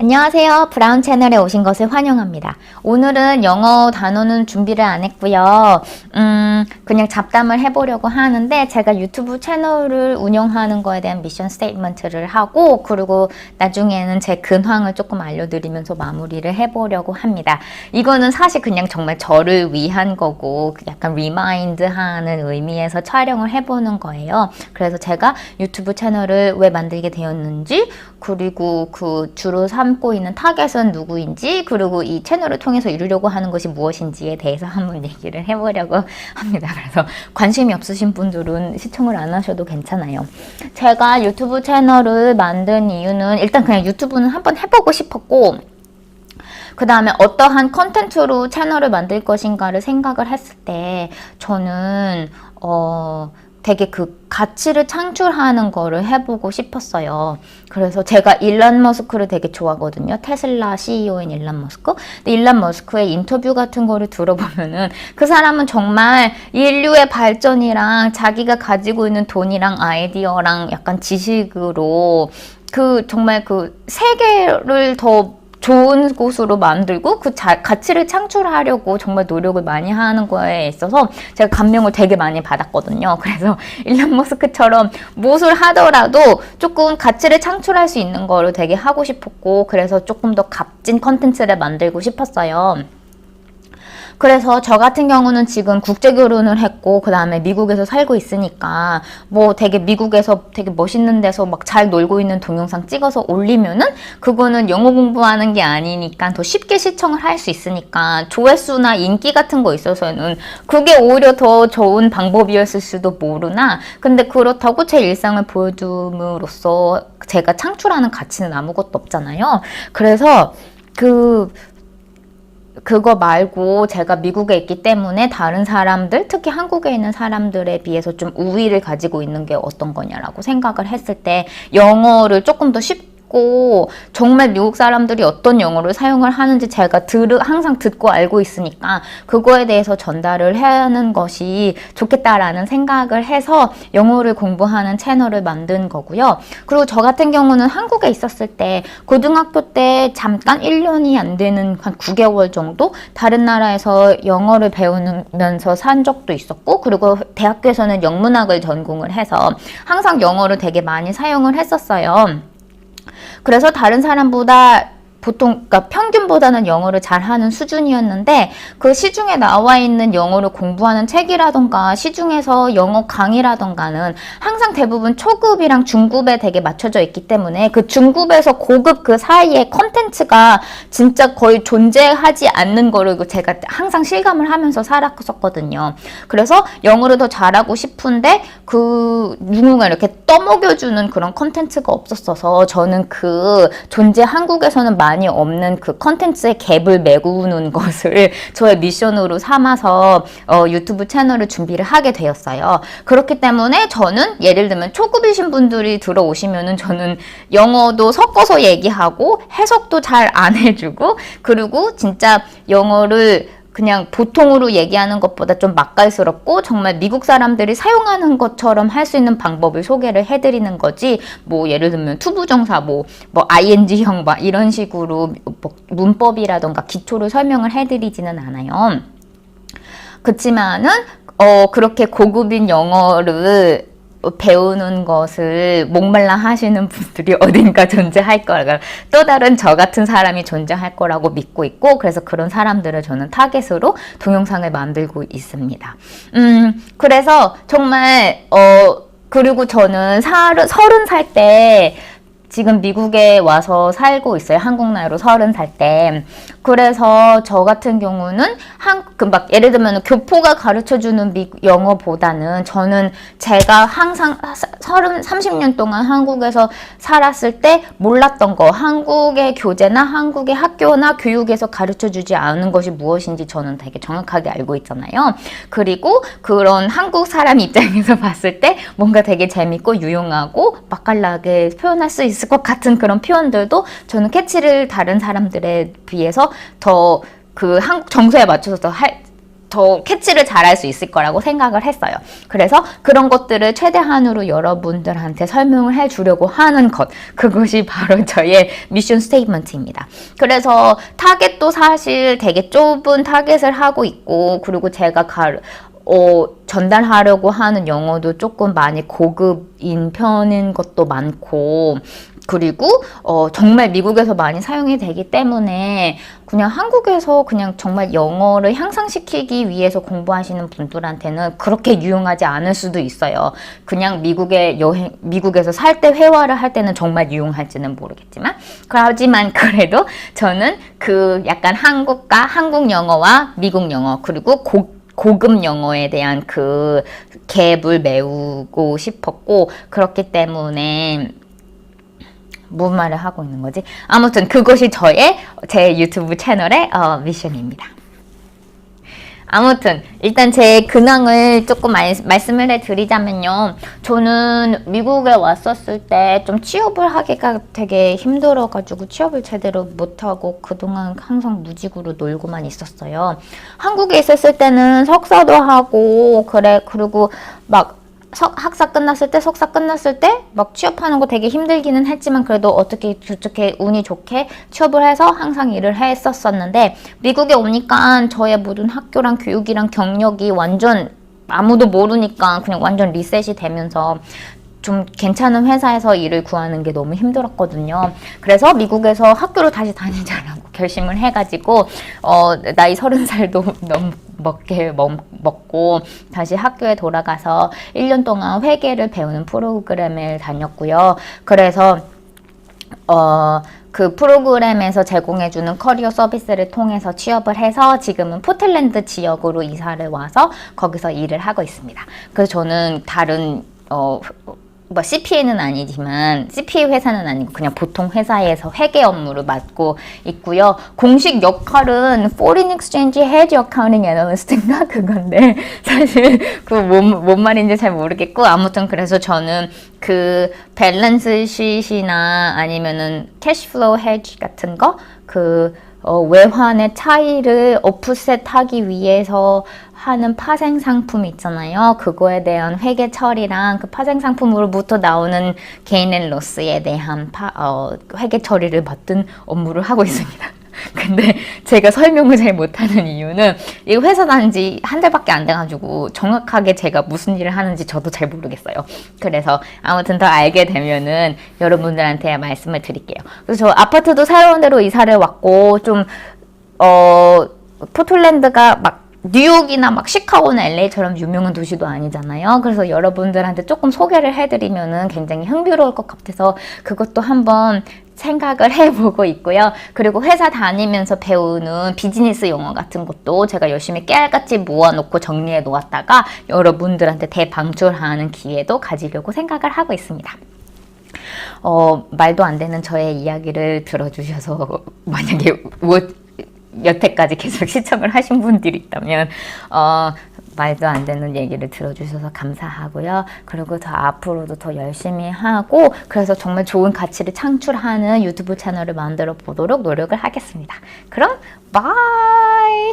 안녕하세요. 브라운 채널에 오신 것을 환영합니다. 오늘은 영어 단어는 준비를 안 했고요. 음, 그냥 잡담을 해보려고 하는데 제가 유튜브 채널을 운영하는 거에 대한 미션 스테이트먼트를 하고 그리고 나중에는 제 근황을 조금 알려드리면서 마무리를 해보려고 합니다. 이거는 사실 그냥 정말 저를 위한 거고 약간 리마인드 하는 의미에서 촬영을 해보는 거예요. 그래서 제가 유튜브 채널을 왜 만들게 되었는지 그리고 그 주로 삼고 있는 타겟은 누구인지 그리고 이 채널을 통해서 이루려고 하는 것이 무엇인지에 대해서 한번 얘기를 해보려고 합니다. 그래서 관심이 없으신 분들은 시청을 안 하셔도 괜찮아요. 제가 유튜브 채널을 만든 이유는 일단 그냥 유튜브는 한번 해보고 싶었고 그 다음에 어떠한 컨텐츠로 채널을 만들 것인가를 생각을 했을 때 저는 어 되게 그 가치를 창출하는 거를 해보고 싶었어요. 그래서 제가 일란 머스크를 되게 좋아하거든요. 테슬라 CEO인 일란 머스크. 근데 일란 머스크의 인터뷰 같은 거를 들어보면은 그 사람은 정말 인류의 발전이랑 자기가 가지고 있는 돈이랑 아이디어랑 약간 지식으로 그 정말 그 세계를 더 좋은 곳으로 만들고 그 자, 가치를 창출하려고 정말 노력을 많이 하는 거에 있어서 제가 감명을 되게 많이 받았거든요. 그래서 일론 머스크처럼 무엇을 하더라도 조금 가치를 창출할 수 있는 거를 되게 하고 싶었고 그래서 조금 더 값진 컨텐츠를 만들고 싶었어요. 그래서 저 같은 경우는 지금 국제 결혼을 했고 그 다음에 미국에서 살고 있으니까 뭐 되게 미국에서 되게 멋있는 데서 막 잘 놀고 있는 동영상 찍어서 올리면은 그거는 영어 공부하는 게 아니니까 더 쉽게 시청을 할 수 있으니까 조회수나 인기 같은 거 있어서는 그게 오히려 더 좋은 방법이었을 수도 모르나 근데 그렇다고 제 일상을 보여줌으로써 제가 창출하는 가치는 아무것도 없잖아요. 그래서 그 그거 말고 제가 미국에 있기 때문에 다른 사람들, 특히 한국에 있는 사람들에 비해서 좀 우위를 가지고 있는 게 어떤 거냐라고 생각을 했을 때 영어를 조금 더 쉽게 고 정말 미국 사람들이 어떤 영어를 사용을 하는지 제가 들 항상 듣고 알고 있으니까 그거에 대해서 전달을 하는 것이 좋겠다라는 생각을 해서 영어를 공부하는 채널을 만든 거고요. 그리고 저 같은 경우는 한국에 있었을 때 고등학교 때 잠깐 1년이 안 되는 한 9개월 정도 다른 나라에서 영어를 배우면서 산 적도 있었고 그리고 대학교에서는 영문학을 전공을 해서 항상 영어를 되게 많이 사용을 했었어요. 그래서 다른 사람보다 보통 그러니까 평균보다는 영어를 잘하는 수준이었는데 그 시중에 나와 있는 영어를 공부하는 책이라던가 시중에서 영어 강의라던가는 항상 대부분 초급이랑 중급에 되게 맞춰져 있기 때문에 그 중급에서 고급 그 사이에 컨텐츠가 진짜 거의 존재하지 않는 거를 제가 항상 실감을 하면서 살았었거든요. 그래서 영어를 더 잘하고 싶은데 그 누군가 이렇게 떠먹여주는 그런 컨텐츠가 없었어서 저는 그 존재 한국에서는 많이 없는 그 컨텐츠의 갭을 메우는 것을 저의 미션으로 삼아서 어, 유튜브 채널을 준비를 하게 되었어요. 그렇기 때문에 저는 예를 들면 초급이신 분들이 들어오시면은 저는 영어도 섞어서 얘기하고 해석도 잘 안 해주고 그리고 진짜 영어를 그냥 보통으로 얘기하는 것보다 좀 맛깔스럽고 정말 미국 사람들이 사용하는 것처럼 할 수 있는 방법을 소개를 해드리는 거지 뭐 예를 들면 투부정사 뭐, 뭐 ing형 막 이런 식으로 뭐 문법이라던가 기초를 설명을 해드리지는 않아요. 그렇지만은 어 그렇게 고급인 영어를 배우는 것을 목말라 하시는 분들이 어딘가 존재할 거라고 또 다른 저 같은 사람이 존재할 거라고 믿고 있고 그래서 그런 사람들을 저는 타겟으로 동영상을 만들고 있습니다. 음 그래서 정말 어 그리고 저는 서른 살 때 지금 미국에 와서 살고 있어요. 한국 나이로 서른 살 때. 그래서 저 같은 경우는 한, 그 막, 예를 들면 교포가 가르쳐 주는 미, 영어보다는 저는 제가 항상 서른, 30년 동안 한국에서 살았을 때 몰랐던 거, 한국의 교재나 한국의 학교나 교육에서 가르쳐 주지 않은 것이 무엇인지 저는 되게 정확하게 알고 있잖아요. 그리고 그런 한국 사람 입장에서 봤을 때 뭔가 되게 재밌고 유용하고 맛깔나게 표현할 수 있을 것 같은 그런 표현들도 저는 캐치를 다른 사람들에 비해서 더 그 한국 정서에 맞춰서 더 할, 더 캐치를 잘할 수 있을 거라고 생각을 했어요. 그래서 그런 것들을 최대한으로 여러분들한테 설명을 해 주려고 하는 것. 그것이 바로 저의 미션 스테이트먼트입니다. 그래서 타겟도 사실 되게 좁은 타겟을 하고 있고, 그리고 제가 가, 어, 전달하려고 하는 영어도 조금 많이 고급인 편인 것도 많고, 그리고 어, 정말 미국에서 많이 사용이 되기 때문에 그냥 한국에서 그냥 정말 영어를 향상시키기 위해서 공부하시는 분들한테는 그렇게 유용하지 않을 수도 있어요. 그냥 미국에 여행, 미국에서 살 때 회화를 할 때는 정말 유용할지는 모르겠지만, 하지만 그래도 저는 그 약간 한국과 한국 영어와 미국 영어 그리고 고 고급 영어에 대한 그 갭을 메우고 싶었고 그렇기 때문에 무슨 말을 하고 있는 거지? 아무튼 그것이 저의 제 유튜브 채널의 어, 미션입니다. 아무튼 일단 제 근황을 조금 말, 말씀을 해드리자면요. 저는 미국에 왔었을 때 좀 취업을 하기가 되게 힘들어가지고 취업을 제대로 못하고 그동안 항상 무직으로 놀고만 있었어요. 한국에 있었을 때는 석사도 하고 그래 그리고 막 석, 학사 끝났을 때, 석사 끝났을 때, 막 취업하는 거 되게 힘들기는 했지만, 그래도 어떻게 저렇게 운이 좋게 취업을 해서 항상 일을 했었었는데, 미국에 오니까 저의 모든 학교랑 교육이랑 경력이 완전 아무도 모르니까 그냥 완전 리셋이 되면서 좀 괜찮은 회사에서 일을 구하는 게 너무 힘들었거든요. 그래서 미국에서 학교를 다시 다니자라고 결심을 해가지고, 어, 나이 서른 살도 너무 먹게 먹, 먹고 다시 학교에 돌아가서 1년 동안 회계를 배우는 프로그램을 다녔고요. 그래서 어, 그 프로그램에서 제공해주는 커리어 서비스를 통해서 취업을 해서 지금은 포틀랜드 지역으로 이사를 와서 거기서 일을 하고 있습니다. 그래서 저는 다른 어, 뭐 CPA는 아니지만 CPA 회사는 아니고 그냥 보통 회사에서 회계 업무를 맡고 있고요. 공식 역할은 Foreign Exchange Hedge Accounting Analyst인가 그건데 사실 그뭔 뭔 말인지 잘 모르겠고 아무튼 그래서 저는 그 밸런스 쉿이나 아니면은 캐시플로우 헤지 같은 거그 어, 외환의 차이를 오프셋하기 위해서 하는 파생 상품 있잖아요. 그거에 대한 회계 처리랑 그 파생 상품으로부터 나오는 게인 앤 로스에 대한 파, 어, 회계 처리를 맡은 업무를 하고 있습니다. 근데 제가 설명을 잘 못하는 이유는 이 회사 다닌 지 한 달밖에 안 돼가지고 정확하게 제가 무슨 일을 하는지 저도 잘 모르겠어요. 그래서 아무튼 더 알게 되면은 여러분들한테 말씀을 드릴게요. 그래서 저 아파트도 새로운 데로 이사를 왔고 좀, 어, 포틀랜드가 막 뉴욕이나 막 시카고나 LA처럼 유명한 도시도 아니잖아요. 그래서 여러분들한테 조금 소개를 해드리면은 굉장히 흥미로울 것 같아서 그것도 한번 생각을 해보고 있고요. 그리고 회사 다니면서 배우는 비즈니스 용어 같은 것도 제가 열심히 깨알같이 모아놓고 정리해 놓았다가 여러분들한테 대방출하는 기회도 가지려고 생각을 하고 있습니다. 어, 말도 안 되는 저의 이야기를 들어주셔서 만약에 뭐 여태까지 계속 시청을 하신 분들이 있다면 어, 말도 안 되는 얘기를 들어주셔서 감사하고요. 그리고 더 앞으로도 더 열심히 하고 그래서 정말 좋은 가치를 창출하는 유튜브 채널을 만들어 보도록 노력을 하겠습니다. 그럼 바이!